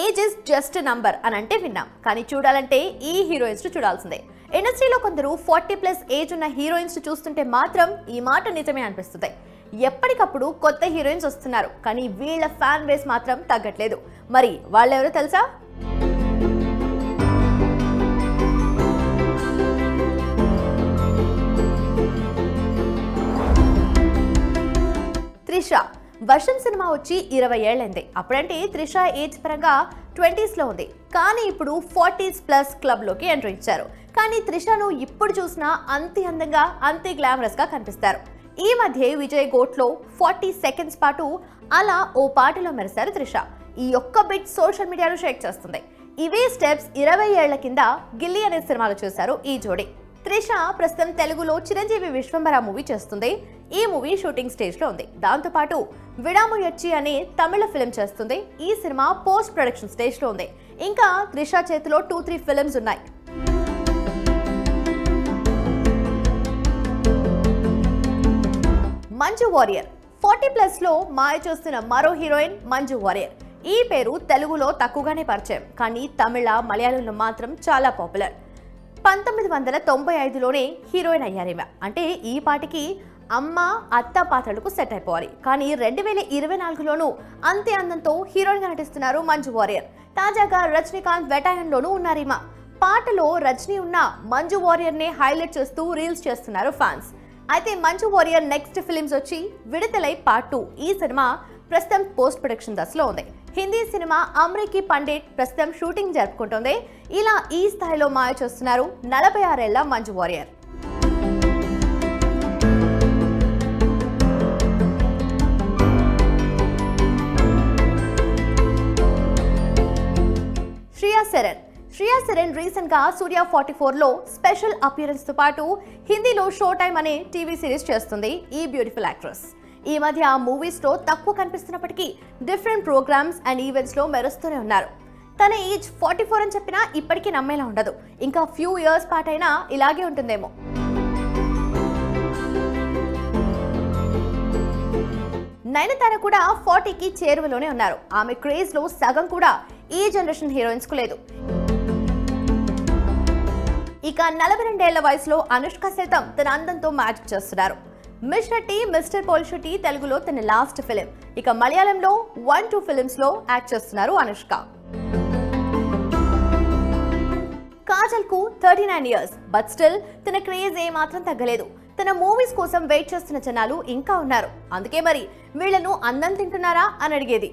Age is just number అని అంటే విన్నాం. కానీ చూడాలంటే ఈ హీరోయిన్స్ చూడాల్సిందే. ఇండస్ట్రీలో కొందరు ఫార్టీ ప్లస్ ఏజ్ ఉన్న హీరోయిన్స్ చూస్తుంటే మాత్రం ఈ మాట నిజమే అనిపిస్తుంది. ఎప్పటికప్పుడు కొత్త హీరోయిన్స్ వస్తున్నారు. కానీ వీళ్ళ ఫ్యాన్ బేస్ మాత్రం తగ్గట్లేదు. మరి వాళ్ళెవరో తెలుసా? త్రిష వర్షం సినిమా వచ్చి ఇరవై ఏళ్ళైంది. అప్పుడంటే త్రిష ఏజ్ పరంగా ట్వంటీస్లో ఉంది. కానీ ఇప్పుడు ఫార్టీస్ ప్లస్ క్లబ్లోకి ఎంటర్ ఇచ్చారు. కానీ త్రిషను ఇప్పుడు చూసినా అంతే అందంగా అంతే గ్లామరస్గా కనిపిస్తారు. ఈ మధ్య విజయ్ గోట్లో ఫార్టీ సెకండ్స్ పాటు అలా ఓ పాటలో మెరిశారు త్రిష. ఈ ఒక్క బిట్ సోషల్ మీడియాలో షేక్ చేస్తుంది. ఇవే స్టెప్స్ ఇరవై ఏళ్ళ కింద గిల్లి అనే సినిమాలో చూశారు ఈ జోడీ. త్రిష ప్రస్తుతం తెలుగులో చిరంజీవి విశ్వంబర మూవీ చేస్తుంది. ఈ మూవీ షూటింగ్ స్టేజ్లో ఉంది దాంతోపాటు విడాముయచ్చి అనే తమిళ ఫిలిం చేస్తుంది. ఈ సినిమా పోస్ట్ ప్రొడక్షన్ స్టేజ్లో ఉంది. ఇంకా త్రిష చేతిలో టూ త్రీ ఫిలిమ్స్ ఉన్నాయి. మంజు వారియర్. ఫార్టీ ప్లస్లో మాయ చూస్తున్న మరో హీరోయిన్ మంజు వారియర్. ఈ పేరు తెలుగులో తక్కువగానే పరిచయం. కానీ తమిళ మలయాళంలో మాత్రం చాలా పాపులర్. పంతొమ్మిది వందల తొంభై ఐదులోనే హీరోయిన్ అయ్యారేమ అంటే ఈ పాటికి అమ్మ అత్త పాత్రలకు సెట్ అయిపోవాలి. కానీ రెండు వేల ఇరవై నాలుగులోనూ అంతే అందంతో హీరోయిన్గా నటిస్తున్నారు మంజు వారియర్. తాజాగా రజనీకాంత్ వెటాయన్లోనూ ఉన్నారేమ పాటలో రజనీ ఉన్న మంజు వారియర్నే హైలైట్ చేస్తూ రీల్స్ చేస్తున్నారు ఫ్యాన్స్. అయితే మంజు వారియర్ నెక్స్ట్ ఫిలిమ్స్ వచ్చి విడుదలై పార్ట్ టూ. ఈ సినిమా ప్రస్తుతం పోస్ట్ ప్రొడక్షన్ దశలో ఉంది. హిందీ సినిమా అమ్రీకి పండిట్ ప్రస్తుతం షూటింగ్ జరుపుకుంటుంది. ఇలా ఈ స్థాయిలో మాయ చూస్తున్నారు నలభై ఆరేళ్ళ మంజు వారియర్. శ్రియా శరణ్. శ్రియా శరణ్ రీసెంట్గా సూర్య ఫార్టీ ఫోర్లో స్పెషల్ అపియరెన్స్తో పాటు హిందీలో షో టైమ్ అనే టీవీ సిరీస్ చేస్తుంది ఈ బ్యూటిఫుల్ యాక్ట్రెస్. ఈ మధ్య ఆ మూవీస్లో తక్కువ కనిపిస్తున్నప్పటికీ డిఫరెంట్ ప్రోగ్రామ్స్ అండ్ ఈవెంట్స్లో మెరుస్తూనే ఉన్నారు. తన ఏజ్ ఫార్టీ ఫోర్ అని చెప్పినా ఇప్పటికీ నమ్మేలా ఉండదు. ఇంకా ఫ్యూ ఇయర్స్ పాటైనా ఇలాగే ఉంటుందేమో. నయనతార కూడా ఫార్టీకి చేరువలోనే ఉన్నారు. ఆమె క్రేజ్లో సగం కూడా ఈ జనరేషన్ హీరోయిన్స్కు లేదు. ఇక నలభై రెండేళ్ళ వయసులో అనుష్క సైతం తన అందంతో మ్యాజిక్ చేస్తున్నారు. మిస్టర్ టీ మిస్టర్ పోల్షుటి తెలుగులో తన లాస్ట్ ఫిలిం. ఇక మలయాళంలో వన్ టూ ఫిలిమ్స్లో యాక్ట్ చేస్తున్నారు Anushka. కాజల్కు thirty nine years but still తన క్రేజ్ ఏ మాత్రం తగ్గలేదు. తన మూవీస్ కోసం వెయిట్ చేస్తున్న జనాలు ఇంకా ఉన్నారు. అందుకే మరి వీళ్ళను అందం తింటున్నారా అని అడిగేది.